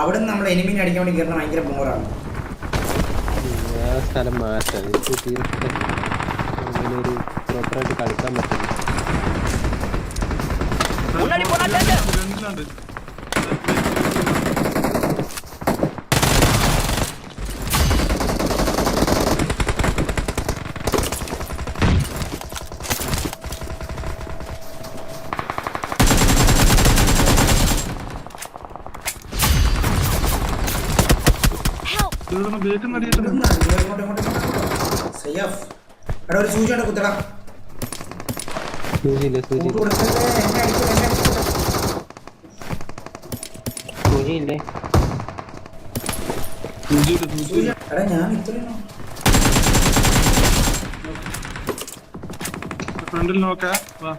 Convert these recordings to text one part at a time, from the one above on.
അവിടെ നിന്ന് നമ്മൾ എനിമിനെ അടിക്കാൻ വേണ്ടി കയറുന്ന ഭയങ്കര ബോറാണ് സ്ഥലം മാറ്റാം എനിക്ക് ഇഷ്ടമില്ല. അങ്ങനെ ഒരു പ്രോപ്പറായിട്ട് കളിക്കാൻ പറ്റില്ല. ഇതൊന്ന് ഇങ്ങോട്ട് ഇങ്ങോട്ട്. സയ്യാഫ്. എടാ ഒരു സൂചി ഉണ്ട് കുത്തടാ സൂചിയില്ല സൂചി സൂചിയില്ലേ സൂചി എടാ ഞാൻ ഇത്രയും ഫ്രണ്ടിൽ നോക്കാം വാ!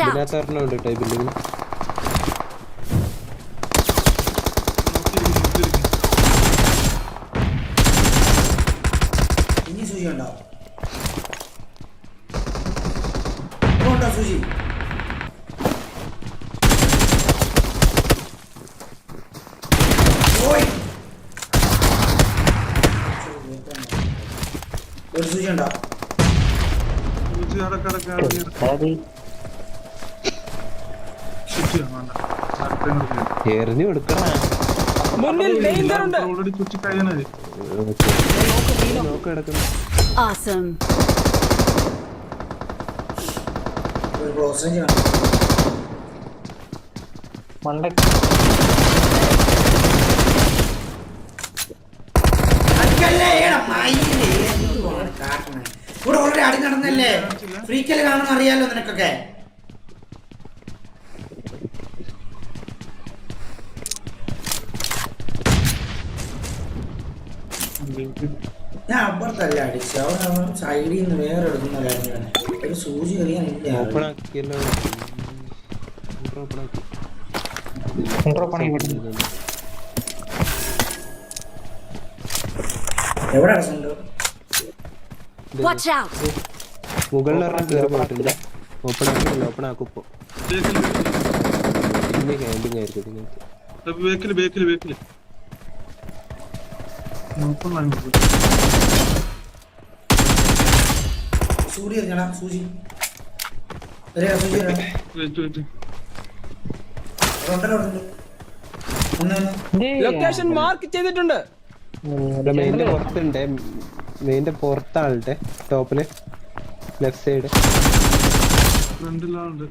ഇതിനകത്ത് ഒരെണ്ണം ഉണ്ട് കേട്ടോ ഈ ബിൽഡിങ്ങിൽ നോക്കിയിരിക്കുന്നു നോക്കിയിരിക്കുന്നു ഇനി സൂചി ഉണ്ടോ ഇപ്പൊ ഉണ്ടോ സൂചി ഓയ് ഒരു സൂചി ഉണ്ടോ സൂചി അടക്കടക്ക അടക്കി അതായത് ചുറ്റി വേണ്ട അടുത്ത നിർത്തി എറിഞ്ഞു കൊടുക്കണം. മുന്നിൽ ഡേഞ്ചർ ഉണ്ട് ഓൾറെഡി ചുറ്റി കഴിയാനായി നോക്ക് കിടക്കുന്നു Awesome. മണ്ട. അടിക്കല്ലേ, എടാ മയിലേ, എന്തുവാണ് കാട്ടണേ? ഇവിടെ ഓൾറെഡി അടി നടന്നല്ലേ? ഫ്രീക്കൽ കാണുന്ന അറിയാലോ നിനക്കൊക്കെ. ഞാൻ അപ്പുറത്തല്ല അടിച്ചു. അവൻ സൈഡിൽ നിന്ന് വേറെ എടുക്കുന്ന കാര്യമാണ്. ഒരു സൂചി ആക്കി ഡ്രോപ്പ് എവിടെ അടച്ചുണ്ട് മുകളിൽ ഓപ്പൺ ഓപ്പൺ ആക്കുപ്പോ ഇനി ക്യാമ്പിങ് ആയിരിക്കും ഇതിനകത്ത് ബേക്കിൽ ബേക്കിൽ ബേക്കിൽ നോക്കുന്ന സൂചി എറിഞ്ഞടാ സൂചി. എറിയാ സൂചി എറിയാ വെയിറ്റ് വെയിറ്റ് ഉണ്ടല്ലോ ഉണ്ട്. ഒന്ന് ഒന്ന്. ലൊക്കേഷൻ മാർക്ക് ചെയ്തിട്ടുണ്ട്. ഇവിടെ മെയിന്റെ പുറത്തുണ്ട് മെയിന്റെ പുറത്താളുടെ ടോപ്പിൽ ലെഫ്റ്റ് സൈഡ് ഫ്രണ്ടിലാളുണ്ട്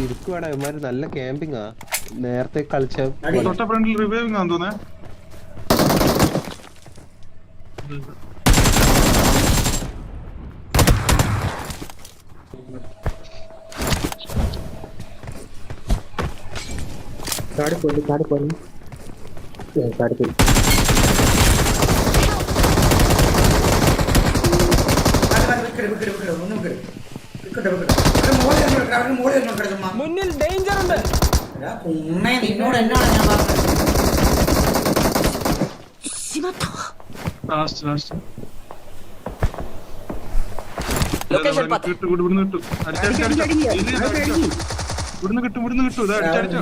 ഇരിക്കുവാണ് ഇവന്മാര് നല്ല ക്യാമ്പിങ് ആ നേരത്തെ കളിച്ച അടി. പോലെ. തൊട്ട ഫ്രണ്ടിൽ റിവൈവിംഗ് ആണെന്ന് തോന്നേ വിക്കറ്റ്, പോയി കാട് പോയി. കാട് പോയി. മുന്നിൽ ഡേഞ്ചർ ഉണ്ട്. എടാ, കുണ്ണേ, നിന്നോട് എന്നാണ് ഞാൻ ലാസ്റ്റ് ലൊക്കേഷൻ പത്ത്. കിട്ടും ഇവിടുന്ന് കിട്ടും ഇവിടുന്ന് കിട്ടും. ഇതാ അടിച്ചടിച്ചോ.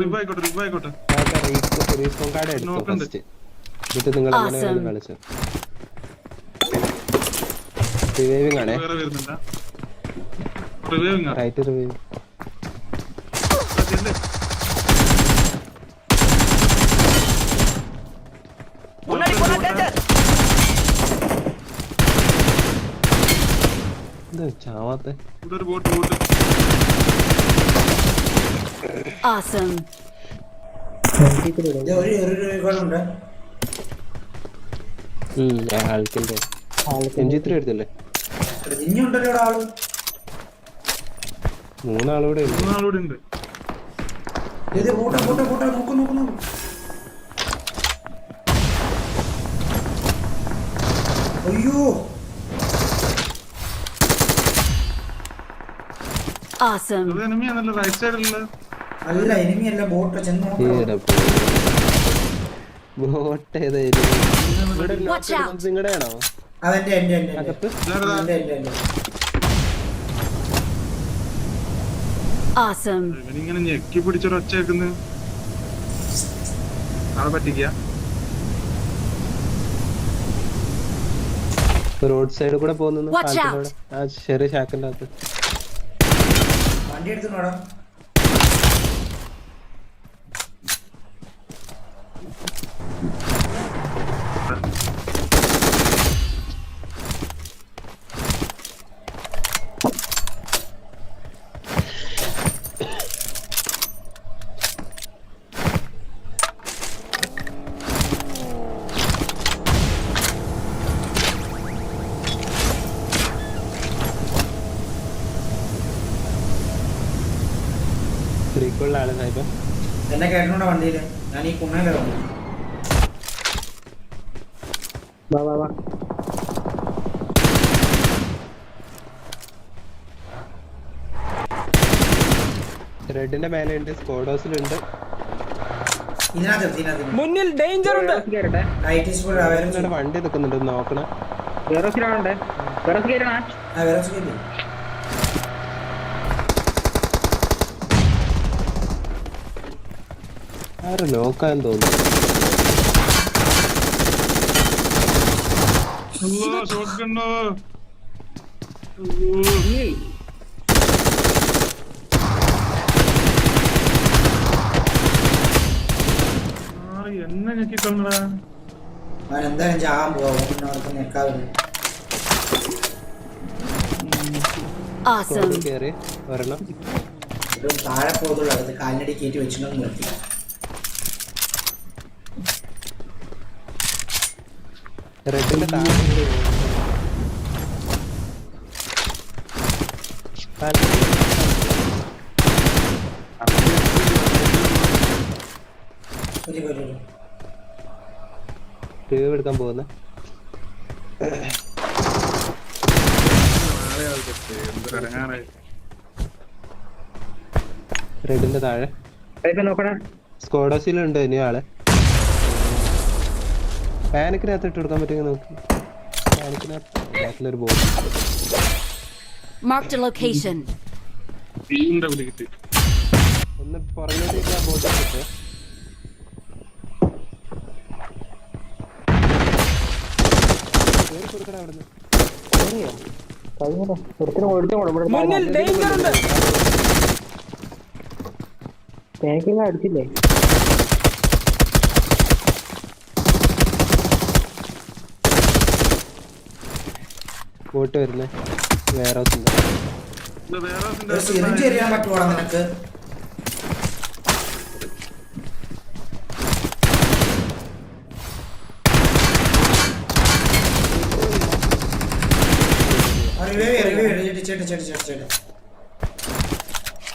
റിവ് ആയിക്കോട്ടെ റിവ് ആയിക്കോട്ടെ. നോക്കണ്ട്. എന്നിട്ട് നിങ്ങൾ. എങ്ങനെയാണ് കളിച്ചത് റിവൈവിംഗ് ആണേ വേറെ വരുന്നുണ്ടോ റിവൈവിംഗ് ആ റൈറ്റ് റിവൈവ് ചാവാത്ത. ഒരു ബോട്ട് ബോട്ട് Awesome. ഒരു ഒരു രൂപകളുണ്ട് ആൾക്കിന്റെ എം ജി ത്രീ എടുത്തില്ലേ? ഇനിയുണ്ടല്ലോ ഇവിടെ ആൾ മൂന്നാളൂടെ മൂന്നാളൂടെ ഉണ്ട്. ഇത് പൂട്ട പൂട്ട പൂട്ട നോക്കൂ നോക്കൂ നോക്കൂ. അയ്യോ. Awesome. അത് അല്ല ബോട്ട് ചെന്ന് നോക്കണം ബോട്ട് ഏതായിരുന്നു ഇവിടെ ഒരു Watch out. നിങ്ങളുടെ ആണോ അതെന്റെ എന്റെ എന്റെ എന്റെ. അകത്ത് ഇതാരടാ? എന്റെ എന്റെ എന്റെ Awesome. ഇവനിങ്ങനെ ഞെക്കി പിടിച്ചൊരു ഒച്ച വെക്കുന്നു ആളെ പറ്റിക്ക റോഡ് സൈഡിൽ കൂടെ പോകുന്നു Watch. ആ ചെറിയ ഷാക്കിന്റെ അകത്ത് വണ്ടി എടുത്തുനോടാ ഫ്രീക്കുള്ള ആൾ സാഹിബ് എന്നെ കേട്ടോണ്ട വണ്ടിയിൽ? ഞാൻ ഈ കുണ്ണയിലെ വാ വാ വാ. റെഡിന്റെ സ്കോഡോസിലുണ്ട് ഇതിനകത്ത് എടുത്ത് ഇതിനകത്ത് മുന്നിൽ ഡേഞ്ചർ ഉണ്ട്. വണ്ടി നിൽക്കുന്നുണ്ട് നോക്കണം. വേറെ വേറോസ് ആരും നോക്കാൻ തോന്നുന്നു. എന്നെ ഞെക്കിക്കൊള്ളടാ അവൻ എന്തായാലും ചാകാൻ പോവാ പിന്നെ അവർക്ക് താഴെ കാലിനടി കയറ്റി വെച്ചിട്ടുണ്ടെന്ന് നിർത്തി. റെഡിന്റെ എടുക്കാൻ പോകുന്ന. റെഡിന്റെ താഴെ. സ്കോഡോസിലുണ്ട് ഇനി ആൾ. പാനിക്കിനകത്ത് ഇട്ട് കൊടുക്കാൻ പറ്റുമെങ്കിൽ നോക്കി പാനിക്കിനകത്ത് ബാക്കിലൊരു ബോർഡ് മാർക്ക് ദി ലൊക്കേഷൻ വിളി കിട്ടി ഒന്ന് പുറകിലേക്ക് ആ ബോർഡ് ഇട്ട് കേറി ബോട്ട് വരുന്നേ. വേറെ സിറിഞ്ച് എറിയാൻ പറ്റുവാടാ നിനക്ക്?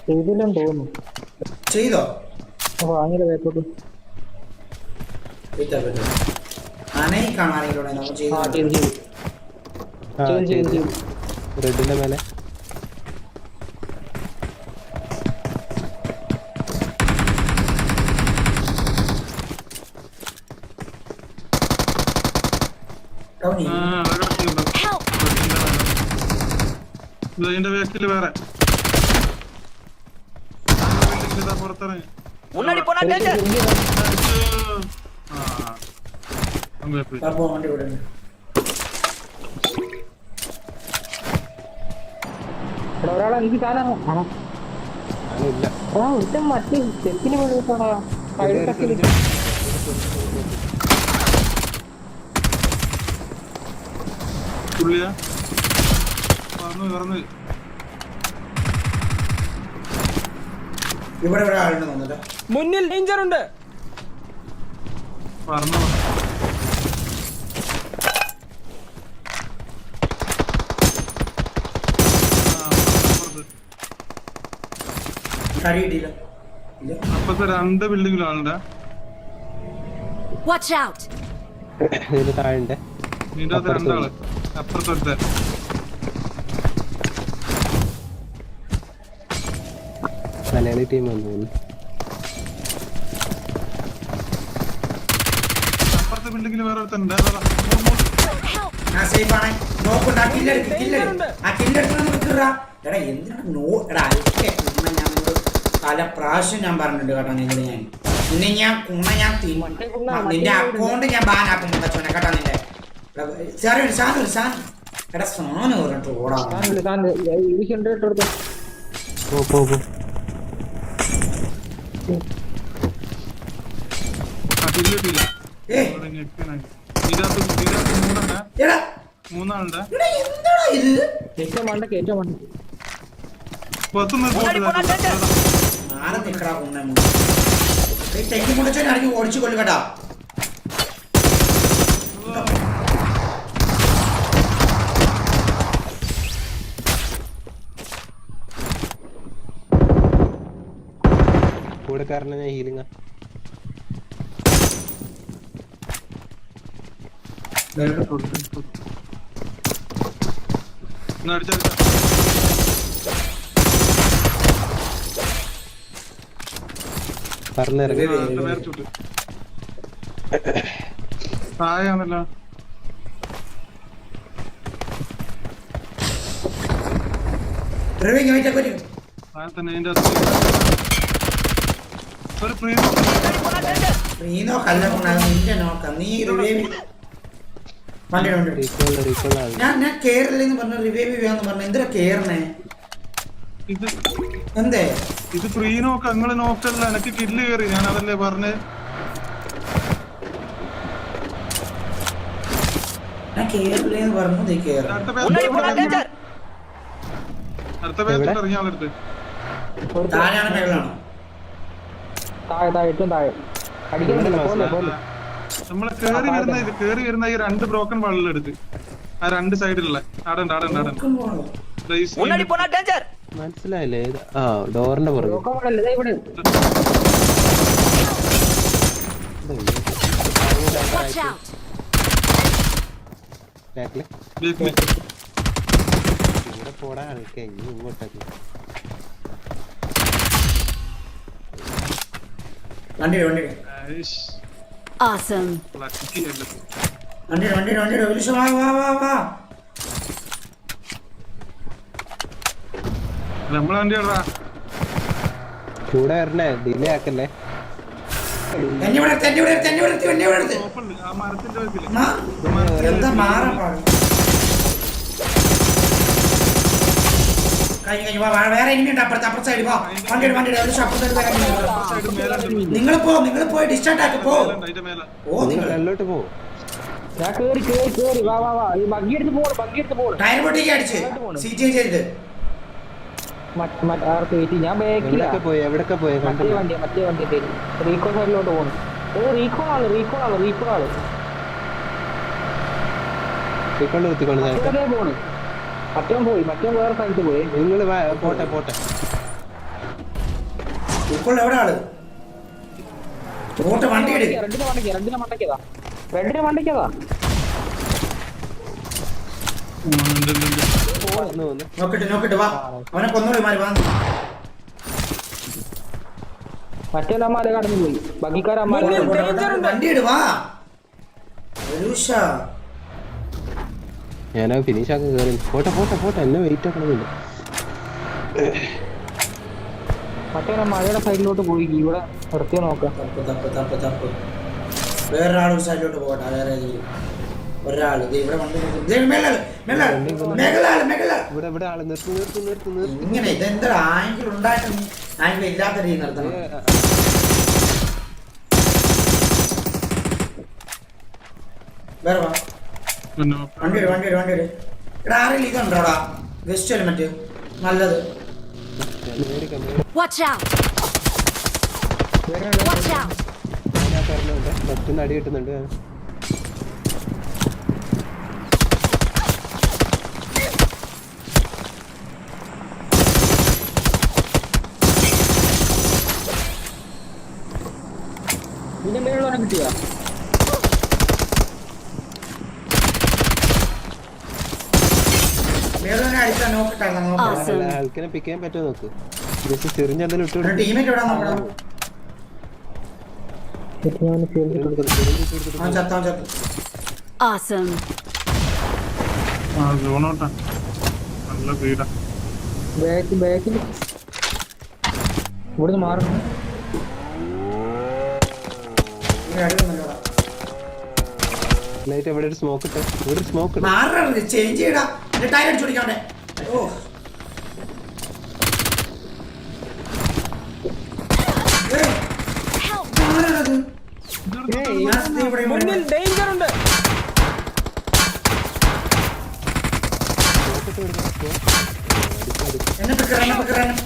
ചെയ്തില്ലെന്ന് തോന്നുന്നു. കാണാനെങ്കിലും നമ്മൾ ചെയ്തു ചെയ്തു ചെയ്തു ആ ചെയ്തു ചെയ്തു ചെയ്തു ചെയ്തു റെഡിന്റെ മേലെ. ഇതിന്റെ വേസ്റ്റിൽ വേറെ. പുറത്തിറങ്ങി முன்னாடி போனா டேஞ்சர் ഇവിടെ. എനിക്ക് ആ ഒരുത്തൻ മറ്റേ സ്റ്റെപ്പിന് സൈഡ് പുള്ളിയാ? തോന്നുന്നുട്ടോ മുന്നിൽ ഡേഞ്ചർ ഉണ്ട് പറന്ന് കിട്ടിയില്ല ഇല്ല. അപ്പത്തെ രണ്ട് ബിൽഡിങ്ങിലും ആളുണ്ടാ Watch out! ഇതിന് താഴെ ഉണ്ട് നിന്റെ അകത്ത് രണ്ടാൾ. അപ്പുറത്തൊരുത്ത മലയാളി ടീം വന്നു തോന്നുന്നു. ബിൽഡിങ്ങിൽ വേറെ ഒരുത്തനുണ്ട്. ഞാൻ സേഫ് ആണ്. നോക്കണ്ട ആ കില്ലെടുക്ക് കില്ലെടുക്ക് ആ കില്ലെടുക്കണം നിൽക്കുക എടാ എന്തിനാണ് നോ എടാ അയക്കെ കുണ്ണ ഞാൻ നിന്നോട് പല പ്രാവശ്യം ഞാൻ പറഞ്ഞിട്ടുണ്ട് കേട്ടോ നിന്നോട് ഞാൻ. നിന്നെ ഞാൻ കുണ ഞാൻ നിന്റെ അക്കൗണ്ട് ഞാൻ ബാനാക്കും മുത്തച്ഛനെ കേട്ടോ നിന്റെ. സാറേ ഒരു സാർ എടാ സാധനം പറഞ്ഞിട്ട് ഓടാ. എടാ മൂന്നാളുണ്ട് എടാ. എന്താടാ ഇത്? ഏറ്റവും മണ്ടക്ക് ഏറ്റവും മണ്ടക്ക് ആനന്ദ് എക്കടാ കൊണ്ടു തെറ്റി കൊണ്ടുവച്ചാൽ ആണെങ്കിൽ ഓടിച്ചു കൊല്ലു കേട്ടാ കൂടെ കാരണം ഞാൻ ഹീലിംഗ് അടിച്ചു போனா danger. നീ നോക്കല്ല നിന്റെ നോക്കാം. നീ ഞാൻ ഞാൻ കേരളെന്ന് പറഞ്ഞ റിവൈവ് ചെയ്യാന്ന് പറഞ്ഞ എന്തിനാ കേറണേ എന്തേ? ഇത് ഫ്രീ നോക്ക് നിങ്ങൾ നോക്കല്ല എനിക്ക് കില്ല് കയറി ഞാൻ അതല്ലേ പറഞ്ഞ് ദേ കേറി. കേറി വരുന്ന ഇത് കേറി വരുന്ന ഈ രണ്ട് ബ്രോക്കൺ വാളിലെടുത്ത് ആ രണ്ട് സൈഡിലുള്ള ആടണ്ട് ആടണ്ട് ആടണ്ട്. മനസ്സിലായില്ലേ? ആ ഡോറിന്റെ പുറകെ. ഇവിടെ. പോടാ ആൾക്കാ ഇനി ഇങ്ങോട്ടൊക്കെ. വണ്ടി വണ്ടി വണ്ടി വണ്ടി വണ്ടി വിളിച്ചു വാ വാ വാ വാ. നമ്മളെ വണ്ടി എവിടാ കൂടെ വരണേ ഡിലേ ആക്കല്ലേ എന്നെ ഇവിടെ എന്നെ ഇവിടെ എന്നെ ഇവിടെ എന്നെ ഇവിടെ ആ മരത്തിന്റെ എന്താ മാറാൻ വേറെ അപ്പുറത്ത് അപ്പുറത്ത് സൈഡ് വാ. വണ്ടി വണ്ടി മേലുണ്ട് നിങ്ങൾ പോ നിങ്ങൾ പോയി ഡിസ്റ്റാർട്ട് ആക്കി പോ. ഓ നിങ്ങൾ എല്ലോട്ട് പോ. ഞാൻ കേറി കേറി കേറി. വാ വാ വാ. ഈ ബഗ്ഗി എടുത്ത് പോണ് ബഗ്ഗി എടുത്ത് പോണ്. ടയർ പൊട്ടിക്ക് അടിച്ച്. സി ജി ചെയ്ത് മറ്റ് മറ്റ് ആർക്ക് വെയിറ്റ് ഞാൻ ബാക്കിലാ എവിടൊക്കെ പോയി? എവിടൊക്കെ പോയി? മറ്റേ വണ്ടി മറ്റേ വണ്ടി റീകോ സൈഡിലോട്ട് പോണു. ഏ റീകോ ആൾ റീകോ ആൾ റീകോ ആൾ മറ്റേ പോണ്. പോയി. മറ്റേ വേറെ സ്ഥലത്ത് പോയി. നിങ്ങൾ പോട്ടെ പോട്ടെ. ഇപ്പോൾ എവിടെ ആൾ? റോട്ട് വണ്ടി എടു റെഡിനെ മണ്ടയ്ക്ക് റെഡിനെ മണ്ടയ്ക്കതാ. റെഡിനെ മണ്ടയ്ക്കതാ. നോക്കിട്ട് നോക്കിട്ട് വാ. അവനെ കൊന്നോളി മാറി വാ. മറ്റേ അമ്മാരെ കടന്നു പോയി. പോട്ടെ, ഉണ്ട്. വണ്ടി ഇട് വാ. ഒരുഷ ഞാനത് ഫിനിഷ് ആക്കി കയറി പോട്ടെ പോട്ടെ പോട്ടെ. എന്നെ വെയിറ്റ് ആക്കണമെന്നില്ല മറ്റേ മഴയുടെ സൈഡിലോട്ട് പോയി. ഇവിടെ നിർത്തി നോക്കാം. വേറൊരാളും തപ്പ് തപ്പ് തപ്പ്. വേറൊരാൾ ഒരു സൈഡിലോട്ട് പോകട്ടെ. വേറെ ഏതെങ്കിലും. ഒരാൾ ഇവിടെ വണ്ടി നിർത്തി- ദേ മേലാൾ മേലാൾ. മേഘലാൾ മേഘലാൾ. ഇവിടെ ഇവിടെ ആൾ. നിർത്തി നിർത്തി നിർത്തി നിർത്തി. ഇങ്ങനെ ഇതെന്താ ആംഗിൾ ഉണ്ടായിട്ട് ആംഗിൾ ഇല്ലാത്ത രീതി നിർത്തണം. വേറെ വാ. വണ്ടി വരും വണ്ടി വരും വണ്ടി ഇട് ഇവിടെ ആരെങ്കിലും ഇതുണ്ടോടാ ഗസ്റ്റ് ഹെൽമെറ്റ്. നല്ലത്. മേടിക്കാം മേടിക്കാം Watch out! Watch out! പറഞ്ഞുണ്ട് ലെഫ്റ്റിന്ന് അടി കിട്ടുന്നുണ്ട്. ഇതിന്റെ മേളിലോനെ കിട്ടിയോ? നോക്കാം Awesome. ആൾക്കിനെ പിക്ക് ചെയ്യാൻ പറ്റുമോ നോക്ക്? ജസ്റ്റ് ചെറിഞ്ഞെന്തെങ്കിലും ഇട്ടു ടീമേറ്റ് ഇവിടെ നോക്കണം ഞാൻ ഫീൽഡ് അവൻ ചത്ത അവൻ ചത്ത Awesome. ആ സോണോട്ടാ നല്ല വീടാ ബാക്ക് ബാക്കിൽ ഇവിടുന്ന് മാറണം ഇവിടെ അടിയൊന്നുമില്ലടാ. ലൈറ്റ് എവിടെ ഒരു സ്മോക്ക് ഇട്ട് ഇവിടെ ഒരു സ്മോക്ക് ഇട്ട് മാറരുത് ചേഞ്ച് ചെയ്യടാ എന്റെ ടയർ അടിച്ചു പിടിക്കാണ്ടേ ഓ ഇവിടെ. ഡേഞ്ചർ ഉണ്ട് എന്നെ പിടിക്കടാ, എന്നെ പിടിക്കടാ, എന്നെ.